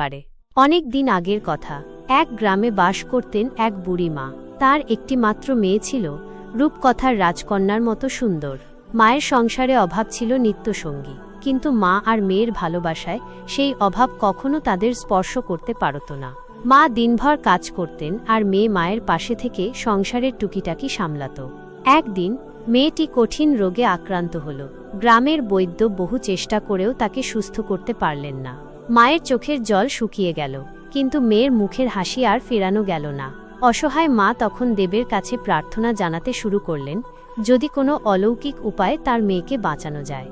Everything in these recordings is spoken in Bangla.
পারে। অনেক দিন আগের কথা, এক গ্রামে বাস করতেন এক বুড়ি মা। তার একটি মাত্র মেয়ে ছিল, রূপকথার রাজকন্যার মতো সুন্দর। মায়ের সংসারে অভাব ছিল নিত্যসঙ্গী, কিন্তু মা আর মেয়ের ভালোবাসায় সেই অভাব কখনো তাদের স্পর্শ করতে পারত না। মা দিনভর কাজ করতেন আর মেয়ে মায়ের পাশে থেকে সংসারের টুকিটাকি সামলাত। একদিন, মেয়েটি কঠিন রোগে আক্রান্ত হল। গ্রামের বৈদ্য বহু চেষ্টা করেও তাকে সুস্থ করতে পারলেন না। মায়ের চোখের জল শুকিয়ে গেল, কিন্তু মেয়ের মুখের হাসি আর ফেরানো গেল না। অসহায় মা তখন দেবের কাছে প্রার্থনা জানাতে শুরু করলেন, যদি কোনো অলৌকিক উপায়ে তার মেয়েকে বাঁচানো যায়।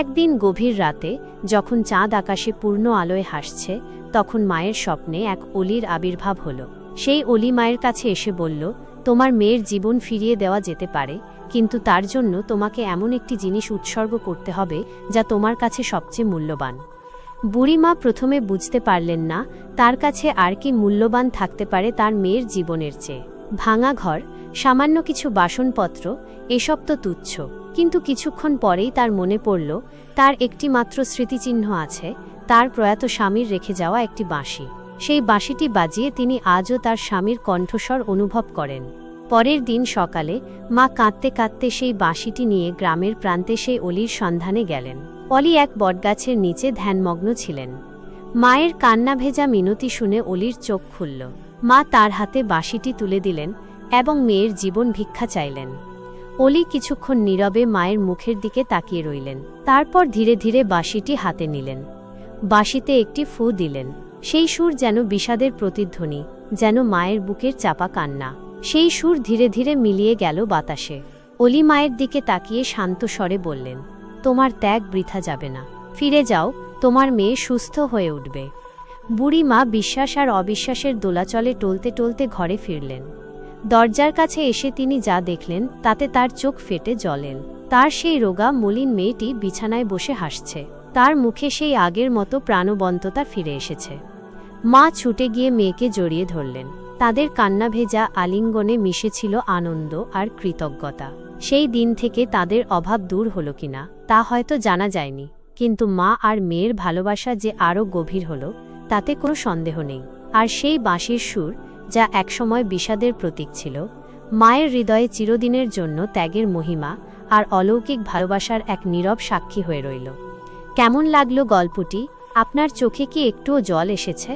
একদিন গভীর রাতে, যখন চাঁদ আকাশে পূর্ণ আলোয় হাসছে, তখন মায়ের স্বপ্নে এক অলির আবির্ভাব হল। সেই অলি মায়ের কাছে এসে বলল, তোমার মেয়ের জীবন ফিরিয়ে দেওয়া যেতে পারে, কিন্তু তার জন্য তোমাকে এমন একটি জিনিস উৎসর্গ করতে হবে, যা তোমার কাছে সবচেয়ে মূল্যবান। বুড়িমা প্রথমে বুঝতে পারলেন না, তার কাছে আর কি মূল্যবান থাকতে পারে তার মেয়ের জীবনের চেয়ে। ভাঙা ঘর, সামান্য কিছু বাসনপত্র, এসব তো তুচ্ছ। কিন্তু কিছুক্ষণ পরেই তার মনে পড়ল, তার একটি মাত্র স্মৃতিচিহ্ন আছে, তার প্রয়াত স্বামীর রেখে যাওয়া একটি বাঁশি। সেই বাঁশিটি বাজিয়ে তিনি আজও তার স্বামীর কণ্ঠস্বর অনুভব করেন। পরের দিন সকালে মা কাঁদতে কাঁদতে সেই বাঁশিটি নিয়ে গ্রামের প্রান্তে সেই অলির সন্ধানে গেলেন। অলি এক বটগাছের নিচে ধ্যানমগ্ন ছিলেন। মায়ের কান্না ভেজা মিনতি শুনে অলির চোখ খুলল। মা তার হাতে বাঁশিটি তুলে দিলেন এবং মেয়ের জীবন ভিক্ষা চাইলেন। অলি কিছুক্ষণ নীরবে মায়ের মুখের দিকে তাকিয়ে রইলেন। তারপর ধীরে ধীরে বাঁশিটি হাতে নিলেন। বাঁশিতে একটি ফু দিলেন। সেই সুর যেন বিষাদের প্রতিধ্বনি, যেন মায়ের বুকের চাপা কান্না। সেই সুর ধীরে ধীরে মিলিয়ে গেল বাতাসে। অলি মায়ের দিকে তাকিয়ে শান্ত স্বরে বললেন, তোমার ত্যাগ বৃথা যাবে না। ফিরে যাও, তোমার মেয়ে সুস্থ হয়ে উঠবে। বুড়ি মা বিশ্বাস আর অবিশ্বাসের দোলাচলে টলতে টলতে ঘরে ফিরলেন। দরজার কাছে এসে তিনি যা দেখলেন, তাতে তার চোখ ফেটে জ্বলেন তার সেই রোগা, মলিন মেয়েটি বিছানায় বসে হাসছে। তার মুখে সেই আগের মতো প্রাণবন্ততা ফিরে এসেছে। মা ছুটে গিয়ে মেয়েকে জড়িয়ে ধরলেন। তাদের কান্না ভেজা আলিঙ্গনে মিশেছিল আনন্দ আর কৃতজ্ঞতা। সেই দিন থেকে তাদের অভাব দূর হলো কিনা, তা হয়তো জানা যায়নি, কিন্তু মা আর মেয়ের ভালোবাসা যে আরও গভীর হলো, তাতে কোনো সন্দেহ নেই। আর সেই বাঁশির সুর, যা একসময় বিষাদের প্রতীক ছিল, মায়ের হৃদয়ে চিরদিনের জন্য ত্যাগের মহিমা আর অলৌকিক ভালোবাসার এক নীরব সাক্ষী হয়ে রইল। কেমন লাগল গল্পটি? আপনার চোখে কি একটুও জল এসেছে?